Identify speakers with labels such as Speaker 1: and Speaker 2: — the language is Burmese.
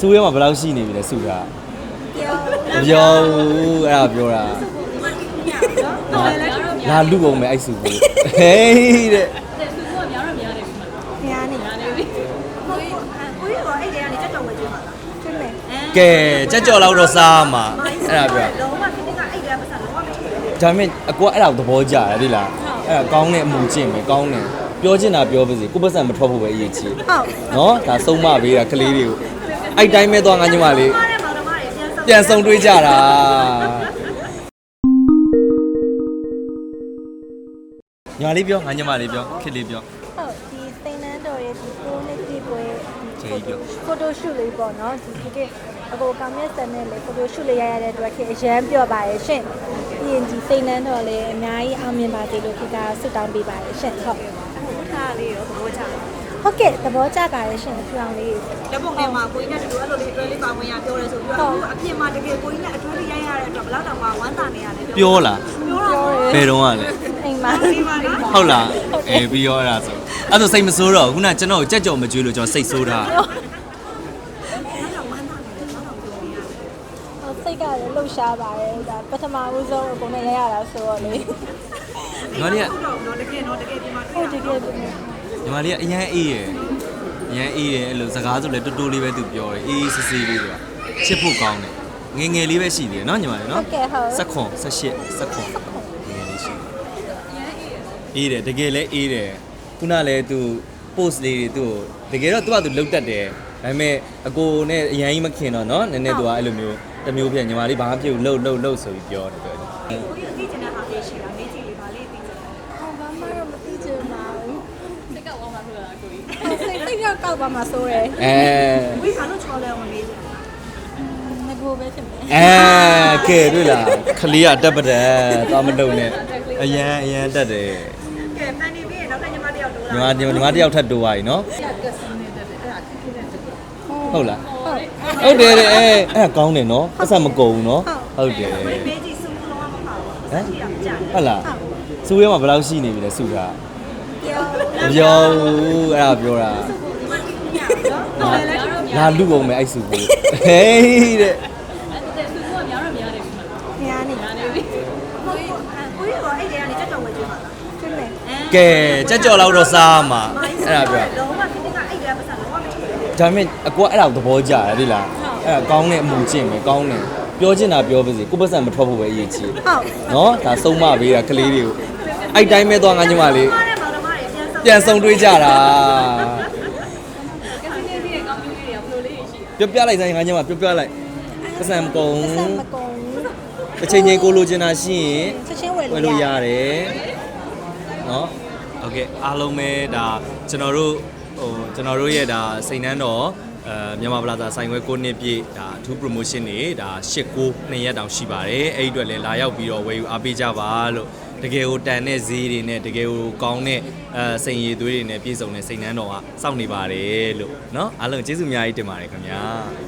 Speaker 1: စူရဲမှာဘယ်လောက်ရှိနေပြီလဲစူတာမပြောဘူးအဲ့ဒါပြောတာငါလူကုန်မယ်အဲ့စူကိုဟေးတဲ့
Speaker 2: များနေများနေပြီကိုကြီးကအဲ့ဒီကနေတက်တော်ဝယ်ကျွေးပါလားကျွေးမယ်
Speaker 1: ကဲကြက်ကြော်လောက်တော့စားမှာအဲ့ဒါပြော
Speaker 2: လုံးဝဒီကအဲ့ဒီကပတ်စံလုံးဝမချွေဘူး
Speaker 1: ဒါပေမဲ့အကူကအဲ့ဒါကိုသဘောကျတယ်ဒီလားအဲ့ဒါကောင်းတဲ့အမှုကျင့်ပဲကောင်းတယ်ပြောချင်တာပြောပါစေကိုယ့်ပတ်စံမထွက်ဖို့ပဲအရေးကြီး
Speaker 2: ဟုတ်
Speaker 1: နော်ဒါဆုံးမပေးတာကလေးတွေကို အဲ့တိုင်းပဲသွားငါညီမလေး
Speaker 2: မားတဲ့မောင်နှမတွေပြန်ဆောင်
Speaker 1: ပြန်ဆုံတွေးကြတာညီမလေးပြောငါညီမလေးပြောခစ်လေးပြော
Speaker 2: ဟုတ်ဒီစိန်နန်းတော်ရဲ့ဒီကိုနှစ်ပြည့်ပွဲ
Speaker 1: ကျေးဇူးပြော
Speaker 2: ဖိုတိုရှူလေးပေါ့နော်ဒီဒီကအကိုကမက်ဆန်နဲ့လေဖိုတိုရှူလေးရရတဲ့အတွက်ခေအရန်ပြောပါရဲ့ရှင်ပြီးရင်ဒီစိန်နန်းတော်လည်းအများကြီးအောင်မြင်ပါစေလို့ခေကဆုတောင်းပေးပါရဲ့ရှင်ဟုတ်
Speaker 3: ထားလေးရောသဘောကျတယ်
Speaker 2: ဟုတ်ကဲ့သဘောကျပါရဲ့ရှင်ဖြူအောင်လေး
Speaker 3: လက်ပုံထဲမှာကိုကြီးနဲ့တူတူအဲ့လိုလေးအတွဲလေးပါဝင်ရပြောရဲဆိုပြီးတော့အခုအပြင်မှာတကယ်ကိုကြီးနဲ့အတွဲလေးရိုက်ရတဲ့အတွက်ဘယ်တော့တောင်မှဝမ်းသာနေရတယ်
Speaker 1: ပြောလား
Speaker 3: ပြောတော့
Speaker 1: ဘယ်တော့ကလဲ
Speaker 2: အိမ်မှာ
Speaker 3: ဒီမှာနော်
Speaker 1: ဟုတ်လားအေးပြီးရောအဲ့ဒါဆိုအဲ့ဒါစိတ်မဆိုးတော့ခုနကကျွန်တော်ကိုကြက်ကြော်မကြွေးလို့ကျွန်တော်စိတ်ဆိုးတာ
Speaker 2: ဟိုစိတ်ကလည်းလှုပ်ရှားပါတယ်ဒါပထမဦးဆုံးအကုန်နဲ့ရရတာဆိုတော့လေ
Speaker 1: ညီမလေးက
Speaker 3: တော့တော့တကယ်တော့တကယ်ဒီမှာ
Speaker 2: ဟုတ်တကယ်တကယ်
Speaker 1: ညီမလေးကအရန်အေးရယ်အရန်အေးရယ်အဲ့လိုစကားဆိုလည်းတူတူလေးပဲသူပြောတယ်အေးစစ်စစ်လေးဆိုတာချစ်ဖို့ကောင်းတယ်ငယ်ငယ်လေးပဲရှိသေးတယ်နော်ညီမလေး
Speaker 2: ဟု
Speaker 1: နော်
Speaker 2: တ်ကဲ့ဟုတ်
Speaker 1: စက်ခွန်ဆက်ရှစ်စက်ခွန်ငယ်ငယ်လေးရှိတယ်အေးတယ်တကယ်လဲအေးတယ်ခုနလည်းသူ post လေးတွေသူ့ကိုတကယ်တော့သူကသူလုတ်တက်တယ်ဒါပေမဲ့အကိုနဲ့အရင်ကြီးမခင်တော့နော်နည်းနည်းသူကအဲ့လိုမျိုးတစ်မျိုးဖြစ်ညီမလေးဘာမှမဖြစ်ဘူးလှုပ်လှုပ်လှုပ်ဆိုပြီးပြောတယ်ပြောတယ်
Speaker 3: ကိုကြီးသိချင်တဲ့ဟာလေးရှိတာမေးကြည့်လေးပါလေးသိချင်တယ်
Speaker 2: ဟောဘာမှတော့မသိချင်ပါဘူးစိတ် ကောက်သွားမှာဆိုတာကိုကြီးစိတ်စိတ်ကောက်ကောက်သွားမှာဆိုရယ်
Speaker 1: အဲ
Speaker 3: ကိုကြီးဘာလို့ချော်လဲအောင်မေးကြည့်
Speaker 2: ငကိုပဲဖြစ်မယ်
Speaker 1: အဲကဲတွေ့လားခလေးကတက်ပတဲ့သွားမလုံနဲ့အရန်အရန်တက်တယ်
Speaker 3: ကဲဖန်နေပြီးရင်နောက်ထပ်ညီမတစ်ယောက်တိုးလာ
Speaker 1: ညီမညီမညီမတစ်ယောက်ထပ်တိုးသွားပြီနော်ဟုတ်လား
Speaker 2: ဟုတ်
Speaker 1: ဟုတ်တယ်တဲ့အဲအဲ့ဒါကောင်းတယ်နော်အဆက်မကုန်ဘူးနော်ဟုတ်တယ်
Speaker 3: မေးကြည့်စူးလုံးဝမပါဘူး
Speaker 1: ဟမ်
Speaker 3: ကြည့်ရမကြဘူး
Speaker 1: ဟုတ်လားစူရဲမှာဘယ်လောက်ရှိနေပြီလဲစူတာ
Speaker 2: ပြော
Speaker 1: မပြောဘူးအဲ့ဒါပြောတာငါလူကုန်မယ်အဲ့စူကိုဟေးတဲ့
Speaker 2: များနေများနေပြီ
Speaker 3: ကိုကြီးကိုကြီးကအဲ့ဒီကနေတက်တော်ဝယ်ကျွေးပါလား
Speaker 2: ကျွေးမယ်
Speaker 1: ကဲကြက်ကြော်လောက်တော့စားမှာအဲ့ဒါပြော
Speaker 3: လုံးဝဒီကအဲ့ဒီကပတ်စံလုံးဝမချွေဘူး
Speaker 1: ဒါပေမဲ့အကူကအဲ့ဒါကိုသဘောကျတယ်ဒီလားအဲ့ဒါကောင်းတဲ့အမှုကျင့်ပဲကောင်းတယ်ပြောချင်တာပြောပါစေကိုယ့်ပတ်စံမထွက်ဖို့ပဲအရေးကြီး
Speaker 2: ဟုတ်
Speaker 1: နော်ဒါဆုံးမပေးတာကလေးတွေကိုအဲ့တိုင်းပဲသွားငါညီမလေး
Speaker 3: မားတဲ့မောင်နှမတွေပြန်ဆောင်
Speaker 1: ပြန်ဆုံတွေးကြတာပြောပြလိုက်စမ်းငါညီမပြောပြလိုက်ပတ်စံမကုန်
Speaker 2: ပတ်စံမကုန်ဘူး
Speaker 1: တစ်ချိန်ချင်းကိုလိုချင်တာရှိရင်
Speaker 2: ချက်ချင်းဝယ်
Speaker 1: ဝယ်
Speaker 2: လို့
Speaker 1: လို့
Speaker 2: ရ
Speaker 1: ရတယ်နော်โอเคအားလုံးပဲဒါကျွန်တော်တို့ဟိုကျွန်တော်တို့ရဲ့ဒါစိန်နှန်းတော်အဲမြန်မာပလာဇာဆိုင်ခွဲ9နှစ်ပြည့်ဒါအထူး promotion တွေဒါ8 9 2ရက်တောင်ရှိပါတယ်အဲ့ဒီအတွက်လည်းလာရောက်ပြီးတော့ဝယ်ယူအားပေးကြပါလို့ တကယ်ကိုတန်တဲ့ဈေးတွေနဲ့တကယ်ကိုကောင်းတဲ့အဲစိန်ရည်သွေးတွေနဲ့ပြည့်စုံတဲ့စိန်နှန်းတော်ကစောင့်နေပါတယ်လို့เนาะအားလုံးကျေးဇူးအများကြီးတင်ပါတယ်ခင်ဗျာ